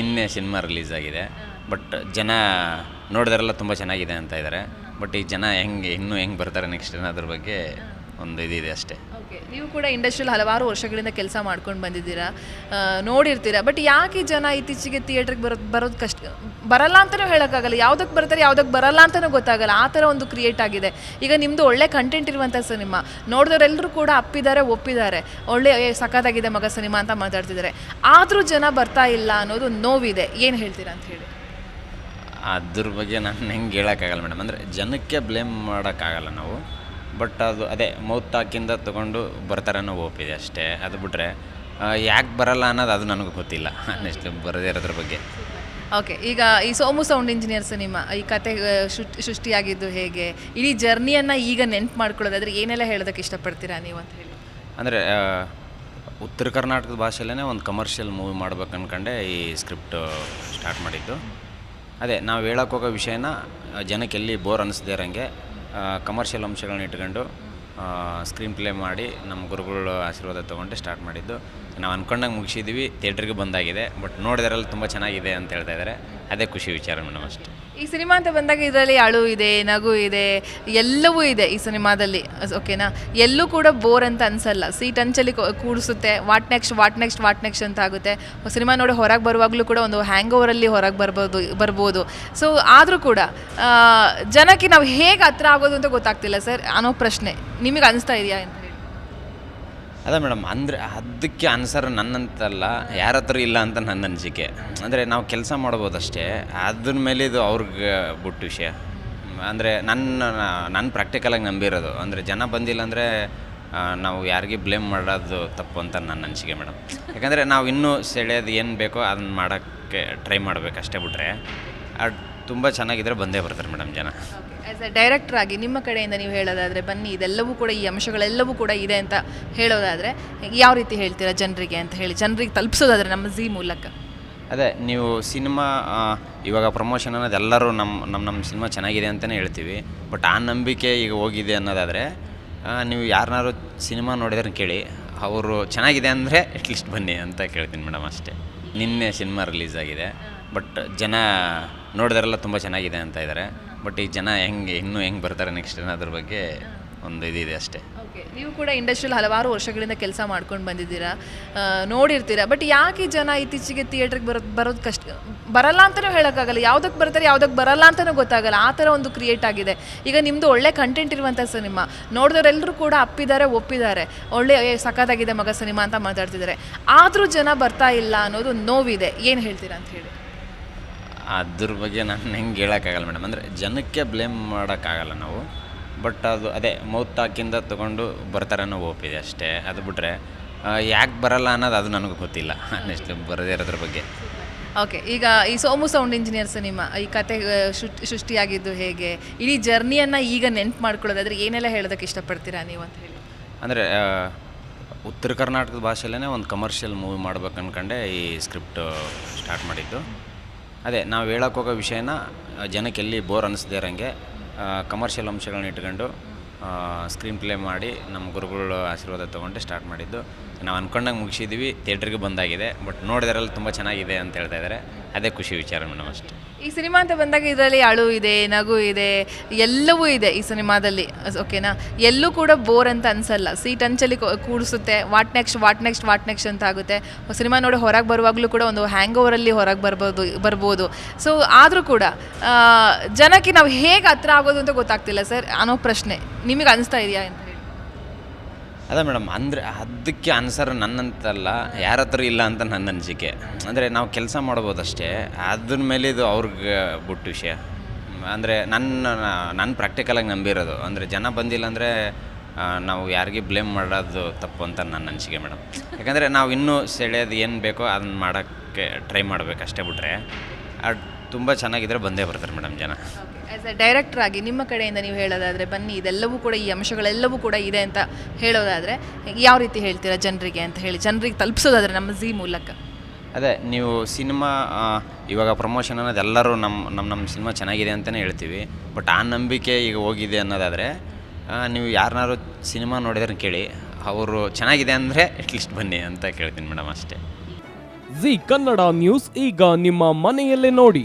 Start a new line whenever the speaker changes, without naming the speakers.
ನಿನ್ನೆ cinema release ಆಗಿದೆ. But ಜನ ನೋಡಿದ್ರೆಲ್ಲ ತುಂಬ ಚೆನ್ನಾಗಿದೆ ಅಂತ ಇದ್ದಾರೆ. ಬಟ್ ಈ ಜನ ಹೆಂಗೆ, ಇನ್ನೂ ಹೆಂಗೆ ಬರ್ತಾರೆ ನೆಕ್ಸ್ಟ್ ಅದ್ರ ಬಗ್ಗೆ ಒಂದು ಇದಿದೆ ಅಷ್ಟೇ.
ಓಕೆ ನೀವು ಕೂಡ ಇಂಡಸ್ಟ್ರಿಯಲ್ಲಿ ಹಲವಾರು ವರ್ಷಗಳಿಂದ ಕೆಲಸ ಮಾಡ್ಕೊಂಡು ಬಂದಿದ್ದೀರಾ? ಆ, ನೋಡಿರ್ತೀರಾ? ಬಟ್ ಯಾಕೆ ಜನ ಇತ್ತೀಚೆಗೆ ಥಿಯೇಟ್ರಿಗೆ ಬರೋ ಬರೋದು ಕಷ್ಟ ಬರಲ್ಲ ಅಂತಲೂ ಹೇಳೋಕ್ಕಾಗಲ್ಲ. ಯಾವುದಕ್ಕೆ ಬರ್ತಾರೆ ಯಾವುದಕ್ಕೆ ಬರಲ್ಲ ಅಂತಲೂ ಗೊತ್ತಾಗಲ್ಲ. ಆ ಥರ ಒಂದು ಕ್ರಿಯೇಟ್ ಆಗಿದೆ. ಈಗ ನಿಮ್ಮದು ಒಳ್ಳೆ ಕಂಟೆಂಟ್ ಇರುವಂಥ ಸಿನಿಮಾ ನೋಡಿದವರೆಲ್ಲರೂ ಕೂಡ ಅಪ್ಪಿದ್ದಾರೆ ಒಪ್ಪಿದ್ದಾರೆ. ಒಳ್ಳೆ ಏ, ಸಖತ್ತಾಗಿದೆ ಮಗ ಸಿನಿಮಾ ಅಂತ ಮಾತಾಡ್ತಿದ್ದಾರೆ. ಆದರೂ ಜನ ಬರ್ತಾ ಇಲ್ಲ ಅನ್ನೋದು ಒಂದು ನೋವಿದೆ. ಏನು ಹೇಳ್ತೀರಾ ಅಂತ ಹೇಳಿ.
ಅದ್ರ ಬಗ್ಗೆ ನಾನು ಹೆಂಗೆ ಹೇಳೋಕ್ಕಾಗಲ್ಲ ಮೇಡಮ್. ಅಂದರೆ ಜನಕ್ಕೆ ಬ್ಲೇಮ್ ಮಾಡೋಕ್ಕಾಗಲ್ಲ ನಾವು. ಬಟ್ ಅದು ಅದೇ ಮೌತ್ ಟಾಕಿಂದ ತೊಗೊಂಡು ಬರ್ತಾರನ್ನೋ ಇದೆ ಅಷ್ಟೇ. ಅದು ಬಿಟ್ಟರೆ ಯಾಕೆ ಬರಲ್ಲ ಅನ್ನೋದು ಅದು ನನಗೂ ಗೊತ್ತಿಲ್ಲ ನೆಕ್ಸ್ಟ್ ಬರದೇ ಇರೋದ್ರ ಬಗ್ಗೆ.
ಓಕೆ ಈಗ ಈ ಸೋಮು ಸೌಂಡ್ ಇಂಜಿನಿಯರ್ ಸಿನಿಮಾ ಈ ಕತೆ ಸೃಷ್ಟಿಯಾಗಿದ್ದು ಹೇಗೆ? ಇಡೀ ಜರ್ನಿಯನ್ನು ಈಗ ನೆನ್ಪು ಮಾಡ್ಕೊಳ್ಳೋದಾದ್ರೆ ಏನೆಲ್ಲ ಹೇಳೋದಕ್ಕೆ ಇಷ್ಟಪಡ್ತೀರಾ ನೀವು ಅಂತ ಹೇಳಿ.
ಅಂದರೆ ಉತ್ತರ ಕರ್ನಾಟಕದ ಭಾಷೆಯಲ್ಲೇ ಒಂದು ಕಮರ್ಷಿಯಲ್ ಮೂವಿ ಮಾಡ್ಬೇಕು ಅನ್ಕಂಡೆ ಈ ಸ್ಕ್ರಿಪ್ಟ್ ಸ್ಟಾರ್ಟ್ ಮಾಡಿದ್ದು. ಅದೇ ನಾವು ಹೇಳೋಕ್ಕೋಗೋ ಹೋಗೋ ವಿಷಯನ ಜನಕ್ಕೆ ಎಲ್ಲಿ ಬೋರ್ ಅನ್ನಿಸ್ದೇ ಇರೋಂಗೆ ಕಮರ್ಷಿಯಲ್ ಅಂಶಗಳನ್ನ ಇಟ್ಕೊಂಡು ಸ್ಕ್ರೀನ್ ಪ್ಲೇ ಮಾಡಿ ನಮ್ಮ ಗುರುಗಳ ಆಶೀರ್ವಾದ ತೊಗೊಂಡು ಸ್ಟಾರ್ಟ್ ಮಾಡಿದ್ದು. ನಾವು ಅಂದ್ಕೊಂಡಂಗೆ ಮುಗಿಸಿದ್ವಿ, ಥಿಯೇಟ್ರಿಗೆ ಬಂದಾಗಿದೆ, ಬಟ್ ನೋಡಿದ್ರಲ್ಲಿ ತುಂಬ ಚೆನ್ನಾಗಿದೆ ಅಂತ ಹೇಳ್ತಾ ಇದ್ದಾರೆ. ಅದೇ ಖುಷಿ ವಿಚಾರ ಮೇಡಮ್ ಅಷ್ಟೇ.
ಈ ಸಿನಿಮಾ ಅಂತ ಬಂದಾಗ ಇದರಲ್ಲಿ ಅಳು ಇದೆ, ನಗು ಇದೆ, ಎಲ್ಲವೂ ಇದೆ ಈ ಸಿನಿಮಾದಲ್ಲಿ, ಓಕೆನಾ? ಎಲ್ಲೂ ಕೂಡ ಬೋರ್ ಅಂತ ಅನ್ಸಲ್ಲ. ಸೀಟ್ ಅಂಚಲ್ಲಿ ಕೂಡಿಸುತ್ತೆ, what next what next what next ಅಂತ ಆಗುತ್ತೆ. ಸಿನಿಮಾ ನೋಡಿ ಹೊರಗೆ ಬರುವಾಗಲೂ ಕೂಡ ಒಂದು ಹ್ಯಾಂಗ್ ಓವರಲ್ಲಿ ಹೊರಗೆ ಬರ್ಬೋದು ಬರ್ಬೋದು. ಸೊ, ಆದರೂ ಕೂಡ ಜನಕ್ಕೆ ನಾವು ಹೇಗೆ ಹತ್ರ ಆಗೋದು ಅಂತ ಗೊತ್ತಾಗ್ತಿಲ್ಲ ಸರ್, ಅನ್ನೋ ಪ್ರಶ್ನೆ ನಿಮಗೆ ಅನಿಸ್ತಾ ಇದೆಯಾ ಅಂತ?
ಅದೇ ಮೇಡಮ್, ಅಂದರೆ ಅದಕ್ಕೆ ಆನ್ಸರ್ ನನ್ನಂತಲ್ಲ ಯಾರ ಹತ್ರ ಇಲ್ಲ ಅಂತ ನನ್ನ ಅನಿಸಿಕೆ. ಅಂದರೆ ನಾವು ಕೆಲಸ ಮಾಡ್ಬೋದಷ್ಟೇ, ಅದ್ರ ಮೇಲೆ ಇದು ಅವ್ರಿಗೆ ಬಿಟ್ಟು ವಿಷಯ. ಅಂದರೆ ನನ್ನ ನನ್ನ ಪ್ರಾಕ್ಟಿಕಲಾಗಿ ನಂಬಿರೋದು. ಅಂದರೆ ಜನ ಬಂದಿಲ್ಲ ಅಂದರೆ ನಾವು ಯಾರಿಗೆ ಬ್ಲೇಮ್ ಮಾಡೋದು ತಪ್ಪು ಅಂತ ನನ್ನ ಅನಿಸಿಕೆ ಮೇಡಮ್. ಯಾಕಂದರೆ ನಾವು ಇನ್ನೂ ಸೆಳೆಯೋದು ಏನು ಬೇಕೋ ಅದನ್ನ ಮಾಡೋಕ್ಕೆ ಟ್ರೈ ಮಾಡಬೇಕು ಅಷ್ಟೇ ಅದು ತುಂಬ ಚೆನ್ನಾಗಿದ್ದರೆ ಬಂದೇ ಬರ್ತಾರೆ ಮೇಡಮ್ ಜನ.
ಆ್ಯಸ್ ಎ ಡೈರೆಕ್ಟರ್ ಆಗಿ ನಿಮ್ಮ ಕಡೆಯಿಂದ ನೀವು ಹೇಳೋದಾದರೆ ಬನ್ನಿ ಇದೆಲ್ಲವೂ ಕೂಡ ಈ ಅಂಶಗಳೆಲ್ಲವೂ ಕೂಡ ಇದೆ ಅಂತ ಹೇಳೋದಾದರೆ ಯಾವ ರೀತಿ ಹೇಳ್ತೀರಾ ಜನರಿಗೆ ಅಂತ ಹೇಳಿ ಜನರಿಗೆ ತಲುಪಿಸೋದಾದರೆ ನಮ್ಮ ಝೀ ಮೂಲಕ?
ಅದೇ ನೀವು ಸಿನಿಮಾ ಇವಾಗ ಪ್ರಮೋಷನ್ ಅನ್ನೋದು ಎಲ್ಲರೂ ನಮ್ಮ ನಮ್ಮ ನಮ್ಮ ಸಿನಿಮಾ ಚೆನ್ನಾಗಿದೆ ಅಂತಲೇ ಹೇಳ್ತೀವಿ. ಬಟ್ ಆ ನಂಬಿಕೆ ಈಗ ಹೋಗಿದೆ ಅನ್ನೋದಾದರೆ ನೀವು ಯಾರನ್ನಾರು ಸಿನಿಮಾ ನೋಡಿದ್ರೆ ಕೇಳಿ ಅವರು ಚೆನ್ನಾಗಿದೆ ಅಂದರೆ ಅಟ್ಲೀಸ್ಟ್ ಬನ್ನಿ ಅಂತ ಕೇಳ್ತೀನಿ ಮೇಡಮ್ ಅಷ್ಟೇ. ನಿನ್ನೆ ಸಿನಿಮಾ ರಿಲೀಸ್ ಆಗಿದೆ. ಬಟ್ ಜನ ನೋಡಿದ್ರೆಲ್ಲ ತುಂಬ ಚೆನ್ನಾಗಿದೆ ಅಂತ ಇದ್ದಾರೆ ಬಟ್ ಈ ಜನ ಹೆಂಗೆ, ಇನ್ನೂ ಹೆಂಗೆ ಬರ್ತಾರೆ ನೆಕ್ಸ್ಟ್ ಅದ್ರ ಬಗ್ಗೆ ಒಂದು ಇದಿದೆ ಅಷ್ಟೇ.
ಓಕೆ ನೀವು ಕೂಡ ಇಂಡಸ್ಟ್ರಿಯಲ್ಲಿ ಹಲವಾರು ವರ್ಷಗಳಿಂದ ಕೆಲಸ ಮಾಡ್ಕೊಂಡು ಬಂದಿದ್ದೀರಾ. ನೋಡಿರ್ತೀರಾ. ಬಟ್ ಯಾಕೆ ಜನ ಇತ್ತೀಚೆಗೆ ಥಿಯೇಟ್ರಿಗೆ ಬರೋದು ಬರೋದು ಕಷ್ಟ, ಬರಲ್ಲ ಅಂತಲೂ ಹೇಳೋಕ್ಕಾಗಲ್ಲ. ಯಾವುದಕ್ಕೆ ಬರ್ತಾರೆ ಯಾವುದಕ್ಕೆ ಬರಲ್ಲ ಅಂತಲೂ ಗೊತ್ತಾಗಲ್ಲ. ಆ ಥರ ಒಂದು ಕ್ರಿಯೇಟ್ ಆಗಿದೆ. ಈಗ ನಿಮ್ಮದು ಒಳ್ಳೆ ಕಂಟೆಂಟ್ ಇರುವಂಥ ಸಿನಿಮಾ ನೋಡಿದವರೆಲ್ಲರೂ ಕೂಡ ಅಪ್ಪಿದ್ದಾರೆ, ಒಪ್ಪಿದ್ದಾರೆ. ಒಳ್ಳೆ ಸಖತ್ತಾಗಿದೆ ಮಗ ಸಿನಿಮಾ ಅಂತ ಮಾತಾಡ್ತಿದ್ದಾರೆ. ಆದರೂ ಜನ ಬರ್ತಾ ಇಲ್ಲ ಅನ್ನೋದು ನೋವಿದೆ. ಏನು ಹೇಳ್ತೀರಾ ಅಂತ ಹೇಳಿ.
ಅದ್ರ ಬಗ್ಗೆ ನಾನು ಹೆಂಗೆ ಹೇಳೋಕ್ಕಾಗಲ್ಲ ಮೇಡಮ್. ಅಂದರೆ ಜನಕ್ಕೆ ಬ್ಲೇಮ್ ಮಾಡೋಕ್ಕಾಗಲ್ಲ ನಾವು. ಬಟ್ ಅದು ಅದೇ ಮೌತ್ ಟಾಕಿಂದ ತೊಗೊಂಡು ಬರ್ತಾರೆ ಅನ್ನೋ ಒಪ್ಪಿದೆ ಅಷ್ಟೇ. ಅದು ಬಿಟ್ಟರೆ ಯಾಕೆ ಬರಲ್ಲ ಅನ್ನೋದು ಅದು ನನಗೂ ಗೊತ್ತಿಲ್ಲ. ನೆಕ್ಸ್ಟ್ ಬರದೇ ಇರೋದ್ರ ಬಗ್ಗೆ.
ಓಕೆ ಈಗ ಈ ಸೋಮು ಸೌಂಡ್ ಇಂಜಿನಿಯರ್ ಸಿನಿಮಾ ಈ ಕತೆ ಸೃಷ್ಟಿ ಸೃಷ್ಟಿಯಾಗಿದ್ದು ಹೇಗೆ? ಇಡೀ ಜರ್ನಿಯನ್ನು ಈಗ ನೆನ್ಪು ಮಾಡ್ಕೊಳ್ಳೋದಾದ್ರೆ ಏನೆಲ್ಲ ಹೇಳೋದಕ್ಕೆ ಇಷ್ಟಪಡ್ತೀರಾ ನೀವು ಅಂತ ಹೇಳಿ.
ಅಂದರೆ ಉತ್ತರ ಕರ್ನಾಟಕದ ಭಾಷೆಯಲ್ಲೇ ಒಂದು ಕಮರ್ಷಿಯಲ್ ಮೂವಿ ಮಾಡ್ಬೇಕು ಅನ್ಕೊಂಡೆ ಈ ಸ್ಕ್ರಿಪ್ಟ್ ಸ್ಟಾರ್ಟ್ ಮಾಡಿದ್ದು. ಅದೇ ನಾವು ಹೇಳಕ್ಕೆ ಹೋಗೋ ವಿಷಯನ ಆ, ಜನಕ್ಕೆ ಎಲ್ಲಿ ಬೋರ್ ಅನ್ನಿಸ್ದೇ ಇರೋಂಗೆ ಕಮರ್ಷಿಯಲ್ ಅಂಶಗಳನ್ನ ಇಟ್ಕೊಂಡು ಸ್ಕ್ರೀನ್ ಪ್ಲೇ ಮಾಡಿ ನಮ್ಮ ಗುರುಗಳ ಆಶೀರ್ವಾದ ತೊಗೊಂಡು ಸ್ಟಾರ್ಟ್ ಮಾಡಿದ್ದು. ನಾವು ಅಂದ್ಕೊಂಡಂಗೆ ಮುಗಿಸಿದ್ದೀವಿ ಥಿಯೇಟ್ರಿಗೆ ಬಂದಾಗಿದೆ, ಬಟ್ ನೋಡಿದ್ರಲ್ಲಿ ತುಂಬ ಚೆನ್ನಾಗಿದೆ ಅಂತ ಹೇಳ್ತಾ ಇದ್ದಾರೆ ಅದೇ ಖುಷಿ ವಿಚಾರ ಮೇಡಮ್ ಅಷ್ಟೇ.
ಈ ಸಿನಿಮಾ ಅಂತ ಬಂದಾಗ ಇದರಲ್ಲಿ ಅಳು ಇದೆ, ನಗು ಇದೆ, ಎಲ್ಲವೂ ಇದೆ ಈ ಸಿನಿಮಾದಲ್ಲಿ. ಓಕೆನಾ? ಎಲ್ಲೂ ಕೂಡ ಬೋರ್ ಅಂತ ಅನ್ಸಲ್ಲ. ಸೀಟ್ ಅಂಚಲ್ಲಿ ಕೂಡಿಸುತ್ತೆ, what next what next what next ಅಂತ ಆಗುತ್ತೆ. ಸಿನಿಮಾ ನೋಡಿ ಹೊರಗೆ ಬರುವಾಗಲೂ ಕೂಡ ಒಂದು ಹ್ಯಾಂಗ್ ಓವರಲ್ಲಿ ಹೊರಗೆ ಬರ್ಬೋದು ಬರ್ಬೋದು. ಸೊ ಆದರೂ ಕೂಡ ಜನಕ್ಕೆ ನಾವು ಹೇಗೆ ಹತ್ರ ಆಗೋದು ಅಂತ ಗೊತ್ತಾಗ್ತಿಲ್ಲ ಸರ್. ಅನ್ನೋ ಪ್ರಶ್ನೆ ನಿಮಗೆ ಅನಿಸ್ತಾ ಇದೆಯಾ ಅಂತ?
ಅದೇ ಮೇಡಮ್, ಅಂದರೆ ಅದಕ್ಕೆ ಆನ್ಸರ್ ನನ್ನಂತಲ್ಲ ಯಾರ ಹತ್ರ ಇಲ್ಲ ಅಂತ ನನ್ನ ಅನಿಸಿಕೆ. ಅಂದರೆ ನಾವು ಕೆಲಸ ಮಾಡ್ಬೋದಷ್ಟೇ, ಅದ್ರ ಮೇಲೆ ಇದು ಅವ್ರಿಗೆ ಬಿಟ್ಟು ವಿಷಯ. ಅಂದರೆ ನನ್ನ ನನ್ನ ಪ್ರಾಕ್ಟಿಕಲಾಗಿ ನಂಬಿರೋದು. ಅಂದರೆ ಜನ ಬಂದಿಲ್ಲ ಅಂದರೆ ನಾವು ಯಾರಿಗೆ ಬ್ಲೇಮ್ ಮಾಡೋದು ತಪ್ಪು ಅಂತ ನನ್ನ ಅನಿಸಿಕೆ ಮೇಡಮ್. ಯಾಕಂದರೆ ನಾವು ಇನ್ನೂ ಸೆಳೆಯೋದು ಏನು ಬೇಕೋ ಅದನ್ನ ಮಾಡೋಕ್ಕೆ ಟ್ರೈ ಮಾಡಬೇಕು ಅಷ್ಟೇ ಬಿಟ್ರೆ. ಅದು ತುಂಬ ಚೆನ್ನಾಗಿದ್ರೆ ಬಂದೇ ಬರ್ತಾರೆ ಮೇಡಮ್ ಜನ.
ಆ್ಯಸ್ ಎ ಡೈರೆಕ್ಟರ್ ಆಗಿ ನಿಮ್ಮ ಕಡೆಯಿಂದ ನೀವು ಹೇಳೋದಾದರೆ ಬನ್ನಿ ಇದೆಲ್ಲವೂ ಕೂಡ ಈ ಅಂಶಗಳೆಲ್ಲವೂ ಕೂಡ ಇದೆ ಅಂತ ಹೇಳೋದಾದರೆ ಯಾವ ರೀತಿ ಹೇಳ್ತೀರಾ ಜನರಿಗೆ ಅಂತ ಹೇಳಿ ಜನರಿಗೆ ತಲುಪಿಸೋದಾದರೆ ನಮ್ಮ ಝೀ ಮೂಲಕ?
ಅದೇ ನೀವು ಸಿನಿಮಾ ಇವಾಗ ಪ್ರಮೋಷನ್ ಅನ್ನೋದು ಎಲ್ಲರೂ ನಮ್ಮ ನಮ್ಮ ನಮ್ಮ ಸಿನಿಮಾ ಚೆನ್ನಾಗಿದೆ ಅಂತಲೇ ಹೇಳ್ತೀವಿ. ಬಟ್ ಆ ನಂಬಿಕೆ ಈಗ ಹೋಗಿದೆ ಅನ್ನೋದಾದರೆ ನೀವು ಯಾರನ್ನಾರು ಸಿನಿಮಾ ನೋಡಿದ್ರೆ ಕೇಳಿ ಅವರು ಚೆನ್ನಾಗಿದೆ ಅಂದರೆ ಅಟ್ಲೀಸ್ಟ್ ಬನ್ನಿ ಅಂತ ಕೇಳ್ತೀನಿ ಮೇಡಮ್ ಅಷ್ಟೇ.
ಜಿ ಕನ್ನಡ ನ್ಯೂಸ್ ಈಗ ನಿಮ್ಮ ಮನೆಯಲ್ಲೇ ನೋಡಿ.